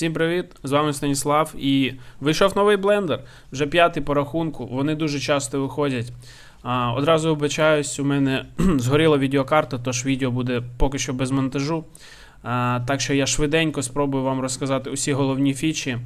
Всім привіт! З вами Станіслав. І вийшов новий блендер, вже п'ятий по рахунку. Вони дуже часто виходять. А, одразу вибачаюсь, у мене згоріла відеокарта, тож відео буде поки що без монтажу. А, так що я швиденько спробую вам розказати усі головні фічі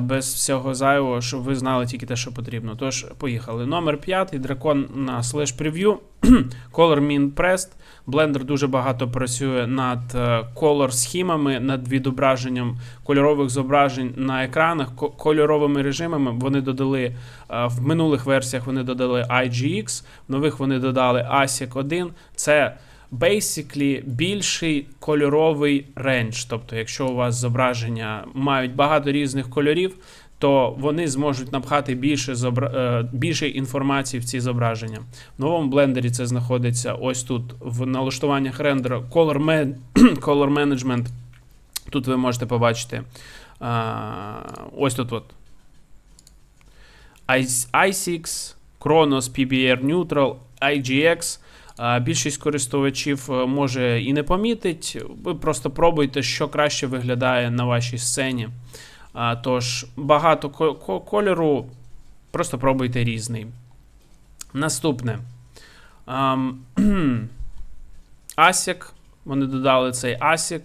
без всього зайвого, щоб ви знали тільки те, що потрібно. Тож, поїхали. Номер 5, дракон на слеш прев'ю. Color Min Pressed. Blender дуже багато працює над колор схемами, над відображенням кольорових зображень на екранах, кольоровими режимами. Вони додали е, в минулих версіях вони додали IGX, в нових вони додали ASIC 1. Це basically більший кольоровий рендж. Тобто, якщо у вас зображення мають багато різних кольорів, то вони зможуть напхати більше, зобра... е, більше інформації в ці зображення. В новому блендері це знаходиться ось тут в налаштуваннях рендера Color, Man... Color Management. Тут ви можете побачити ось тут от. I- i6, Chronos, PBR Neutral, IGX. Більшість користувачів е, може і не помітить. Ви просто пробуйте, що краще виглядає на вашій сцені. Тож, багато ко- ко- кольору, просто пробуйте різний. Наступне. ASIC. Вони додали цей ASIC.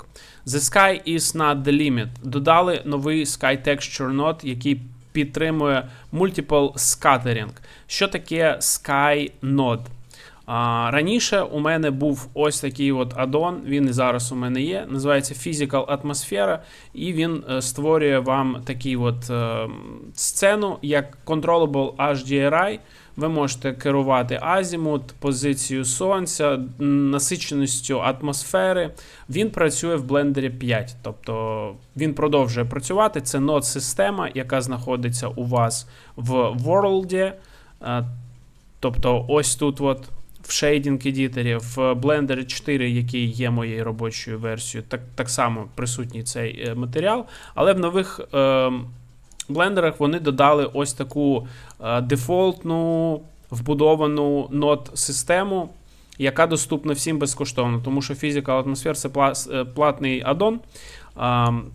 The Sky is not the limit. Додали новий Sky Texture Node, який підтримує Multiple Scattering. Що таке Sky Node? А, раніше у мене був ось такий от аддон, він і зараз у мене є. Називається Physical Atmosphere, і він е, створює вам такий от е, сцену, як Controllable HDRI. Ви можете керувати азімут, позицію сонця, насиченістю атмосфери. Він працює в блендері 5, тобто він продовжує працювати. Це нод-система, яка знаходиться у вас в World. Е, Тобто, ось тут, от, в Shading Editor, в Blender 4, який є моєю робочою версією, так, так само присутній цей е, матеріал. Але в нових е, блендерах вони додали ось таку е, дефолтну вбудовану нод-систему, яка доступна всім безкоштовно, тому що Physical Atmosphere це е, платний аддон.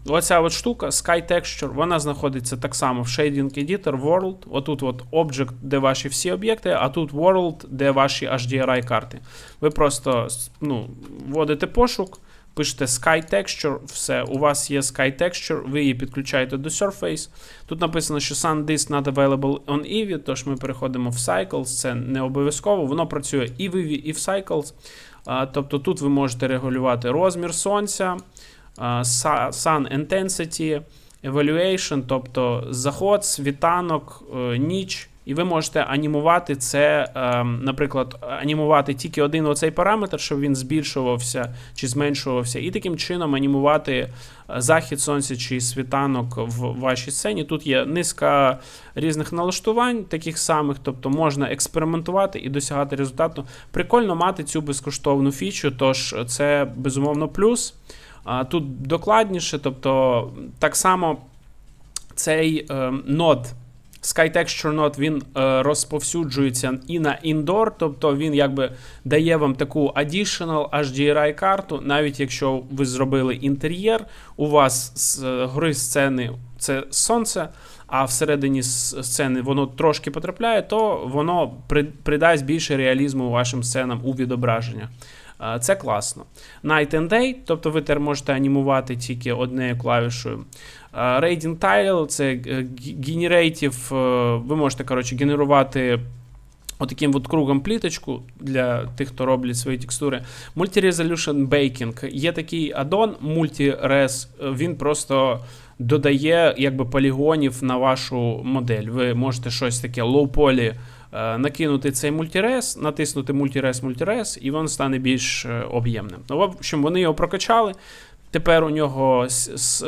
Оця от штука Sky Texture, вона знаходиться так само в Shading Editor, World. Отут от Object, де ваші всі об'єкти, а тут World, де ваші HDRI карти. Ви просто ну, вводите пошук, пишете Sky Texture, все, у вас є Sky Texture, ви її підключаєте до Surface. Тут написано, що SanDisk not available on Eevee, тож ми переходимо в Cycles, це не обов'язково, воно працює і в Eevee, і в Cycles. Тобто тут ви можете регулювати розмір сонця, Sun Intensity, Evaluation, тобто заход, світанок, е, ніч. І ви можете анімувати це, е, наприклад, анімувати тільки один оцей параметр, щоб він збільшувався чи зменшувався, і таким чином анімувати е, захід сонця чи світанок в вашій сцені. Тут є низка різних налаштувань, таких самих, тобто можна експериментувати і досягати результату. Прикольно мати цю безкоштовну фічу, тож це безумовно плюс. Тут докладніше, тобто так само цей е, нод. Sky Texture Node, він е, розповсюджується і на indoor, тобто він якби дає вам таку additional HDRI карту, навіть якщо ви зробили інтер'єр, у вас з е, гри сцени це сонце, а всередині сцени воно трошки потрапляє, то воно при- придасть більше реалізму вашим сценам у відображеннях. Це класно. Night and Day, тобто ви тепер можете анімувати тільки однією клавішою. Raiding Tile це е, генерейтів, е, ви можете коротше, генерувати отаким от кругом пліточку для тих, хто роблять свої текстури. Multi-Resolution Baking. Є такий аддон Multi-Res, е, він просто додає якби полігонів на вашу модель. Ви можете щось таке е, накинути цей мультирес, натиснути мультирес, мультирес, і він стане більш е, об'ємним. Ну, в общем, вони його прокачали. Тепер у нього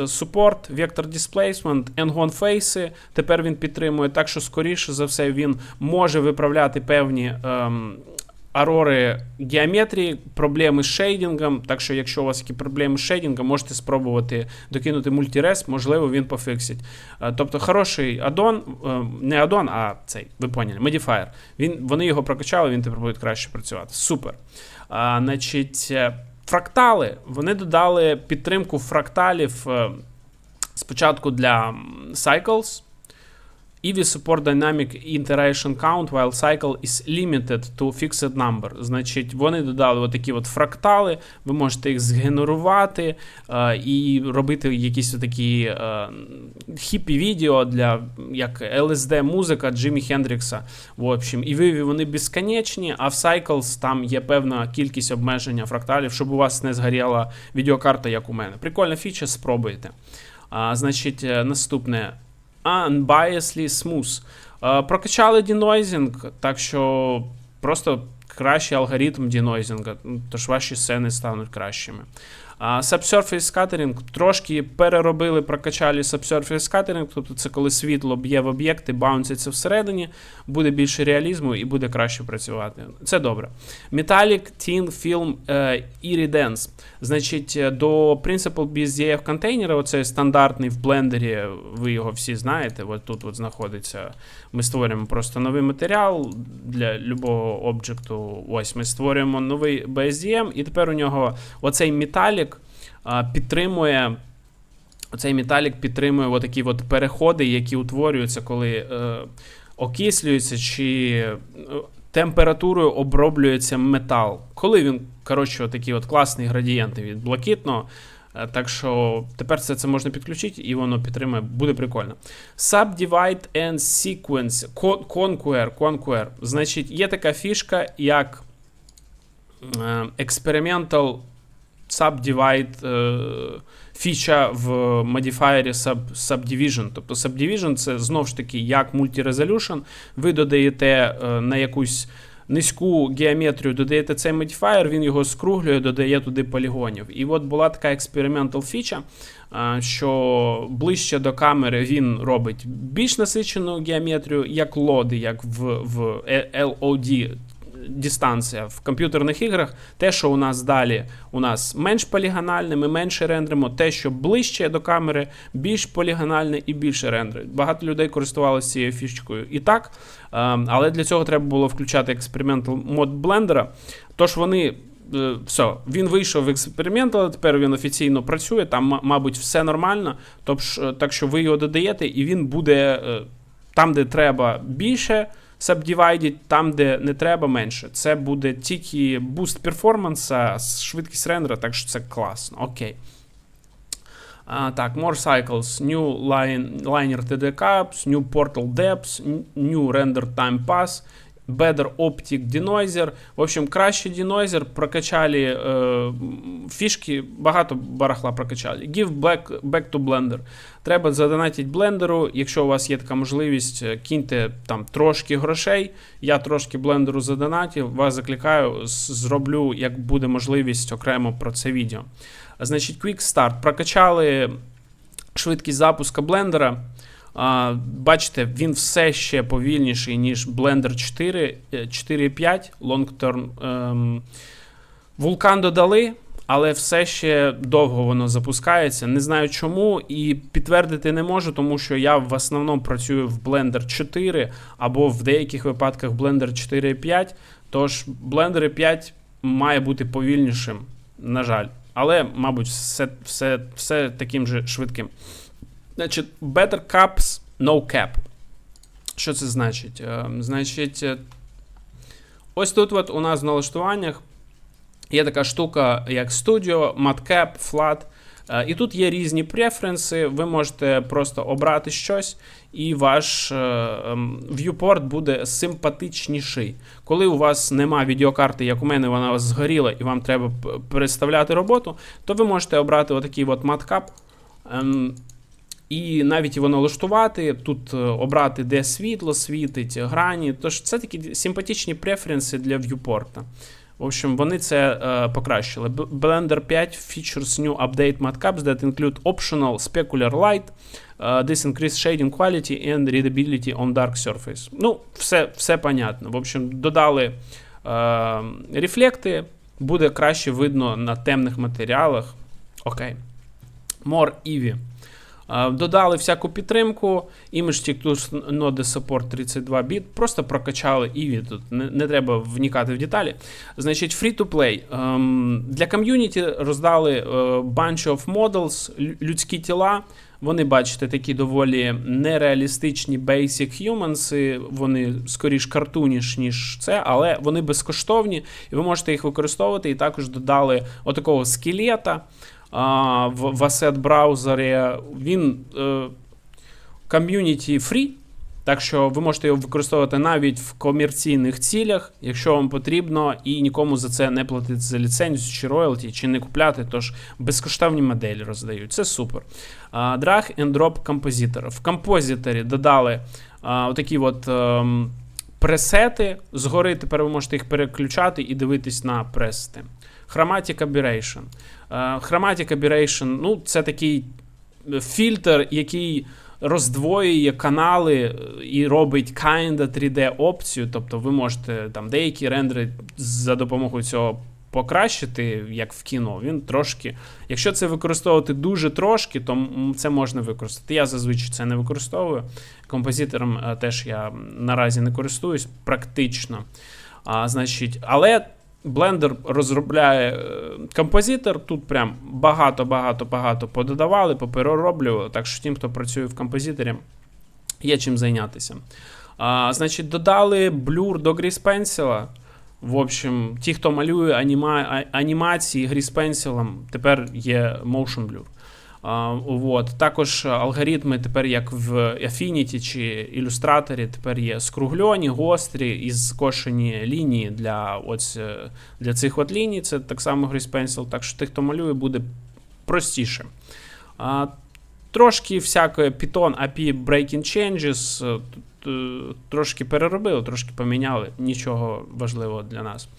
супорт, вектор дисплейсмент, Engon фейси. Тепер він підтримує так, що скоріше за все він може виправляти певні ем, арори геометрії, проблеми з шейдингом. Так що, якщо у вас які проблеми з шейдингом, можете спробувати докинути мультирес, можливо, він пофіксить. Е, Тобто, хороший аддон, е, не аддон, а цей, ви поняли, модіфаєр. Він, вони його прокачали, він тепер буде краще працювати. Супер. А, значить, е, фрактали. Вони додали підтримку фракталів. Спочатку для Cycles. EV support dynamic iteration count while cycle is limited to fixed number. Значить, вони додали отакі от фрактали, ви можете їх згенерувати е, і робити якісь такі е, хіпі відео для як LSD музика Джиммі Хендрікса. В общем, і ви вони безконечні, а в Cycles там є певна кількість обмеження фракталів, щоб у вас не згоріла відеокарта, як у мене. Прикольна фіча, спробуйте. А, значить, е, наступне. Unbiasedly Smooth. Е, Прокачали дінойзинг, так що просто кращий алгоритм дінойзинга, ну, тож ваші сцени стануть кращими. Subsurface Scattering трошки переробили, прокачали Subsurface Scattering, тобто це коли світло б'є в об'єкти, баунситься всередині, буде більше реалізму і буде краще працювати. Це добре. Metallic Thin Film е, Iridance. Значить, е, до Principal BSDF контейнера, оцей стандартний в блендері, ви його всі знаєте, от тут от знаходиться. Ми створюємо просто новий матеріал для любого об'єкту. Ось ми створюємо новий BSDM, і тепер у нього оцей металік підтримує. Оцей металік підтримує отакі от переходи, які утворюються, коли е, окислюється чи е, температурою оброблюється метал. Коли він, коротше, отакі от класні градієнти від блакитного. Е, Так що тепер це, це можна підключити і воно підтримує, буде прикольно. Subdivide and Sequence Conquer, Conquer. Значить, є така фішка, як Experimental Subdivide е, фіча в модифаєрі sub, Subdivision. Тобто Subdivision це знов ж таки як Multi-Resolution. Ви додаєте е, на якусь низьку геометрію, додаєте цей модифаєр, він його скруглює, додає туди полігонів. І от була така експериментал фіча, е, що ближче до камери він робить більш насичену геометрію, як лоди, як в, в LOD дистанція в комп'ютерних іграх. Те, що у нас далі у нас менш полігональне, ми менше рендеримо. Те, що ближче до камери, більш полігональне і більше рендерить. Багато людей користувалися цією фішечкою і так. е, Але для цього треба було включати експериментал мод блендера. Тож вони. е, Все, він вийшов в експеримент, але тепер він офіційно працює. Там, мабуть, все нормально. Тобто, так що ви його додаєте, і він буде е, там, де треба більше, subdivided, там, де не треба менше. Це буде тільки буст перформанса, швидкість рендера, так що це класно. Окей. А, так, More Cycles, New line, Liner TD Caps, New Portal Depths, New Render Time Pass, Better Optic Denoiser. В общем, краще Denoiser, прокачали е, фішки, багато барахла прокачали. Give back, back to Blender. Треба задонатити блендеру. Якщо у вас є така можливість, е, киньте там трошки грошей. Я трошки блендеру задонатив. Вас закликаю, зроблю, як буде можливість окремо про це відео. Значить, Quick Start. Прокачали швидкість запуска блендера. Бачите, він все ще повільніший, ніж Blender 4, е, 4.5 Long Term. Ем, Вулкан додали, але все ще довго воно запускається. Не знаю чому, і підтвердити не можу, тому що я в основному працюю в Blender 4 або в деяких випадках Blender 4.5. Тож Blender 5 має бути повільнішим, на жаль. Але, мабуть, все, все, все таким же швидким. Значить, Better Caps No Cap. Що це значить? Значить, е, ось тут от у нас в налаштуваннях є така штука, як Studio, MatCap, Flat. І тут є різні преференси. Ви можете просто обрати щось, і ваш е, ем, буде симпатичніший. Коли у вас нема відеокарти, як у мене, вона у вас згоріла, і вам треба переставляти роботу, то ви можете обрати отакий от MatCap. І навіть його налаштувати, тут е, обрати, де світло світить, грані. Тож це такі симпатичні преференси для viewport. В общем, вони це е, покращили. Blender 5 features new update matcaps that include optional specular light, uh, this increased shading quality and readability on dark surface. Ну, все, все понятно. В общем, додали е, рефлекти, буде краще видно на темних матеріалах. Окей. More Eevee. Е, Додали всяку підтримку, Image Tectures Node Support 32 біт, просто прокачали Eevee, тут не, не треба вникати в деталі. Значить, free-to-play. Ем, Для ком'юніті роздали е, bunch of models, людські тіла. Вони, бачите, такі доволі нереалістичні basic humans, Вони скоріш картуніш, ніж це, але вони безкоштовні, і ви можете їх використовувати. І також додали отакого скелета а, в, в asset браузері. Він е, ком'юніті free. Так що ви можете його використовувати навіть в комерційних цілях, якщо вам потрібно, і нікому за це не платити за ліцензію чи роялті, чи не купляти, тож безкоштовні моделі роздають. Це супер. Drag and drop композитор. В композиторі додали uh, отакі от um, пресети. Згори тепер ви можете їх переключати і дивитись на пресети. Chromatic Aberration. Uh, Chromatic Aberration, ну, це такий фільтр, який роздвоює канали е, і робить kinda 3D опцію. Тобто ви можете там деякі рендери за допомогою цього покращити, як в кіно. Він трошки. Якщо це використовувати дуже трошки, то це можна використати. Я зазвичай це не використовую. Композитором е, теж я наразі не користуюсь практично. А, значить, Але Blender розробляє е, композитор. Тут прям багато-багато-багато пододавали, поперероблювали. Так що тим, хто працює в композиторі, є чим зайнятися. А, Значить, додали блюр до Pencil. В общем, ті, хто малює аніма... анімації гріспенсілом, тепер є Motion Blur. Вот. Також алгоритми тепер, як в Affinity чи Illustrator, тепер є скругльоні, гострі і скошені лінії для ось, е, для цих от ліній. Це так само Grease Pencil, так що тих, хто малює, буде простіше. Трошки всякої Python API Breaking Changes. Е, трошки переробили, трошки поміняли. Нічого важливого для нас.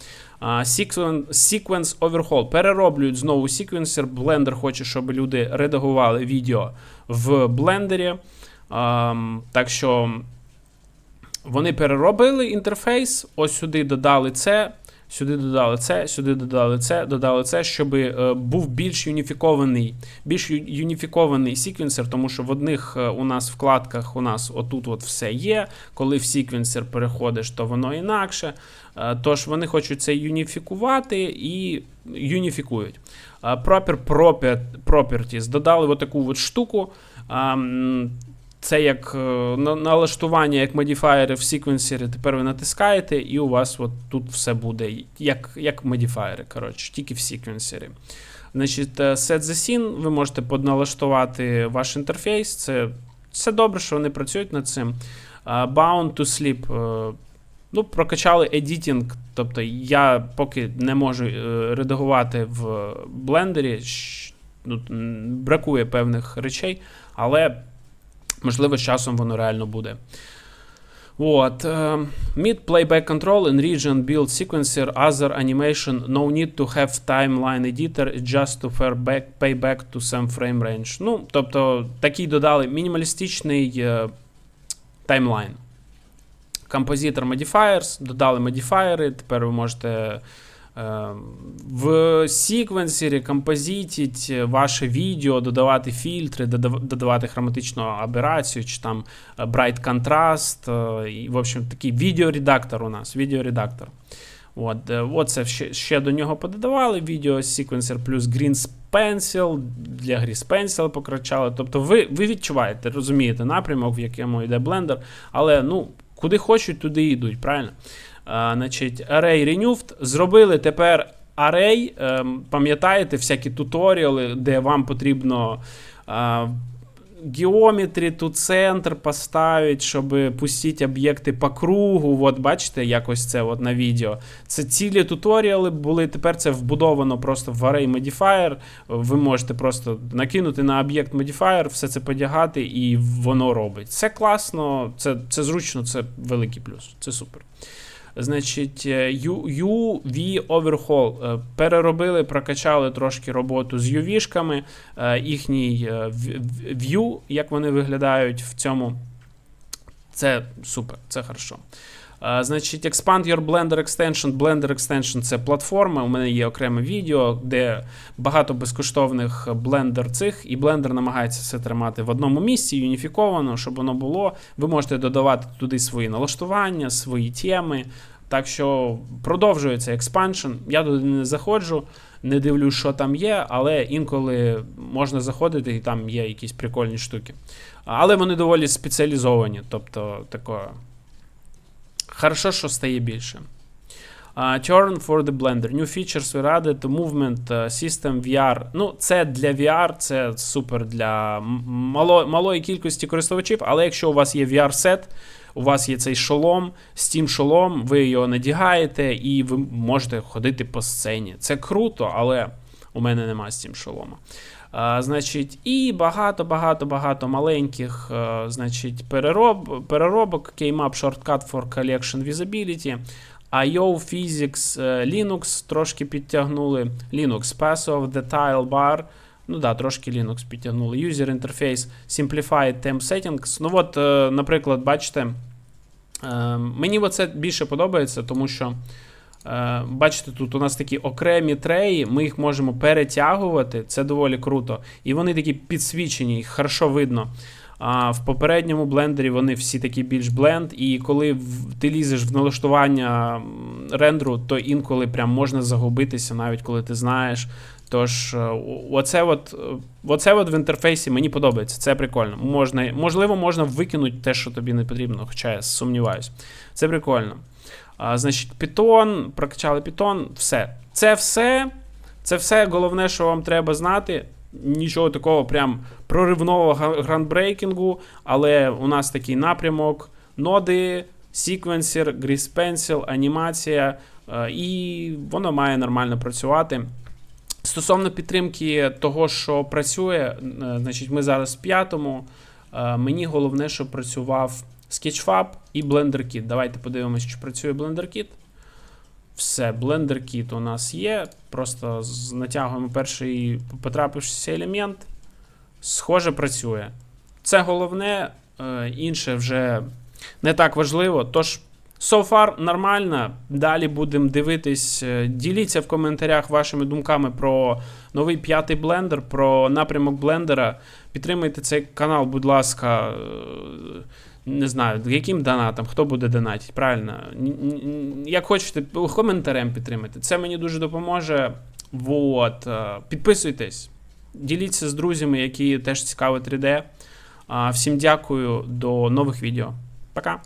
Sequence, Overhaul. Перероблюють знову секвенсер. Blender хоче, щоб люди редагували відео в блендері. Так що вони переробили інтерфейс. Ось сюди додали це. Сюди додали це, сюди додали це, додали це, щоб е, був більш юніфікований більш юніфікований секвенсер, тому що в одних е, у нас вкладках у нас отут от все є. Коли в секвенсер переходиш, то воно інакше. Е, тож вони хочуть це юніфікувати і юніфікують. Proper Properties додали отаку от штуку. Це як е, налаштування, як модіфаєри в секвенсері. Тепер ви натискаєте, і у вас от тут все буде як як модіфаєри, коротше, тільки в секвенсері. Значить, Set the scene, ви можете подналаштувати ваш інтерфейс. Це це добре, що вони працюють над цим. Bound to Sleep. Ну, прокачали editing, тобто я поки не можу е, редагувати в блендері, ну, бракує певних речей, але можливо з часом воно реально буде. От. Uh, Mid playback control in region build sequencer, other animation, no need to have timeline editor, just to fair back, pay back to some frame range. Ну, тобто, такий додали мінімалістичний uh, таймлайн. Композитор Modifiers, додали модіфаєри, тепер ви можете е, в секвенсері композитіть ваше відео, додавати фільтри, додавати хроматичну аберацію, чи там е, Bright Contrast. Е, і, в общем, такий відеоредактор у нас. відеоредактор. От, Оце ще ще до нього пододавали. Відео секвенсер плюс Green Pencil, для Grease Pencil покрачали. Тобто ви ви відчуваєте, розумієте напрямок, в якому йде блендер, але ну. Куди хочуть, туди йдуть, правильно? Значить, Array Renewed. Зробили тепер Array, ем, пам'ятаєте, всякі туторіали, де вам потрібно. Геометрі тут центр поставить, щоб пустити об'єкти по кругу. От бачите, якось це от на відео. Це цілі туторіали були. Тепер це вбудовано просто в Array Modifier. Ви можете просто накинути на об'єкт Modifier, все це подягати, і воно робить. Це класно, це, це зручно, це великий плюс. Це супер. Значить, UV Overhaul. Е, переробили, прокачали трошки роботу з UV-шками, е, їхній е, view, як вони виглядають в цьому. Це супер, це хорошо. Значить, Expand Your Blender Extension. Blender Extension це платформа. У мене є окреме відео, де багато безкоштовних блендер цих, і блендер намагається все тримати в одному місці, юніфіковано, щоб воно було. Ви можете додавати туди свої налаштування, свої теми. Так що продовжується експаншн. Я туди не заходжу. не дивлюсь, що там є, але інколи можна заходити і там є якісь прикольні штуки. Але вони доволі спеціалізовані, тобто тако. Хорошо, що стає більше. Uh, turn for the blender. New features we added, movement, uh, system VR. Ну, це для VR, це супер для мало, малої кількості користувачів, але якщо у вас є VR-сет, у вас є цей шолом, Steam шолом, ви його надягаєте і ви можете ходити по сцені. Це круто, але у мене немає Steam шолома. А, значить, і багато-багато-багато маленьких е, значить, перероб, переробок. Up shortcut for collection visibility. IO Physics, е, Linux трошки підтягнули. Linux Passive, The Tile Bar. Ну да, трошки Linux підтягнули. User Interface, Simplified Temp Settings. Ну от, е, наприклад, бачите, е, мені оце більше подобається, тому що. Е, Бачите, тут у нас такі окремі треї, ми їх можемо перетягувати, це доволі круто. І вони такі підсвічені, їх хорошо видно. А в попередньому блендері вони всі такі більш бленд, і коли ти лізеш в налаштування рендеру, то інколи прям можна загубитися, навіть коли ти знаєш. Тож, е, оце от, е, оце от в інтерфейсі мені подобається, це прикольно. Можна, можливо, можна викинути те, що тобі не потрібно, хоча я сумніваюся. Це прикольно. Значить, Python, прокачали Python, все. Це все. Це все головне, що вам треба знати. Нічого такого прям проривного грандбрейкінгу, але у нас такий напрямок: ноди, секвенсір, Grease Pencil, анімація, і воно має нормально працювати. Стосовно підтримки того, що працює, значить, ми зараз в п'ятому. Мені головне, щоб працював Sketchfab і BlenderKit. Давайте подивимося, чи працює BlenderKit. Все, BlenderKit у нас є. Просто натягуємо перший потрапившийся елемент. Схоже, працює. Це головне, е, інше вже не так важливо. Тож, so far нормально. Далі будемо дивитись. Е, Діліться в коментарях вашими думками про новий п'ятий блендер, про напрямок блендера. Підтримайте цей канал, будь ласка. Не знаю, яким донатом, хто буде донатити, правильно? Як хочете, коментарем підтримайте. Це мені дуже допоможе. Вот. е, Підписуйтесь, діліться з друзями, які теж цікаві 3D. Всім дякую, до нових відео. Пока.